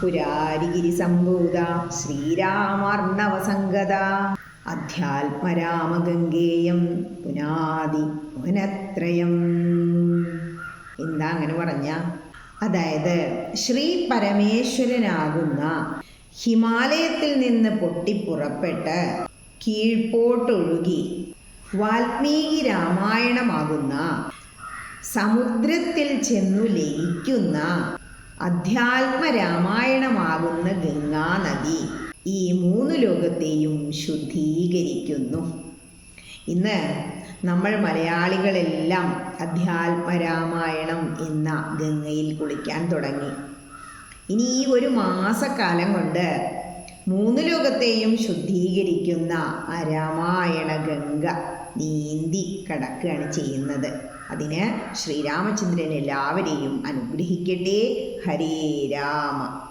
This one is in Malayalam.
പുരാരിഗിരി സംഭൂത ശ്രീരാമാർണവസംഗത അധ്യാത്മരാമഗംഗേയം പുനാദി പുനത്രയം. എന്താ അങ്ങനെ പറഞ്ഞ? അതായത് ശ്രീ പരമേശ്വരനാകുന്ന ഹിമാലയത്തിൽ നിന്ന് പൊട്ടിപ്പുറപ്പെട്ട് കീഴ്പോട്ടൊഴുകി വാൽമീകി രാമായണമാകുന്ന സമുദ്രത്തിൽ ചെന്നു ലയിക്കുന്ന അധ്യാത്മ രാമായണമാകുന്ന ഗംഗാനദി ഈ മൂന്ന് ലോകത്തെയും ശുദ്ധീകരിക്കുന്നു. ഇന്ന് നമ്മൾ മലയാളികളെല്ലാം അധ്യാത്മ രാമായണം എന്ന ഗംഗയിൽ കുളിക്കാൻ തുടങ്ങി. ഇനി ഈ ഒരു മാസക്കാലം കൊണ്ട് മൂന്ന് ലോകത്തെയും ശുദ്ധീകരിക്കുന്ന ആ രാമായണ ഗംഗ നീന്തി കടക്കുകയാണ് ചെയ്യുന്നത്. അതിന് ശ്രീരാമചന്ദ്രൻ എല്ലാവരെയും അനുഗ്രഹിക്കട്ടെ. ഹരേ രാമ.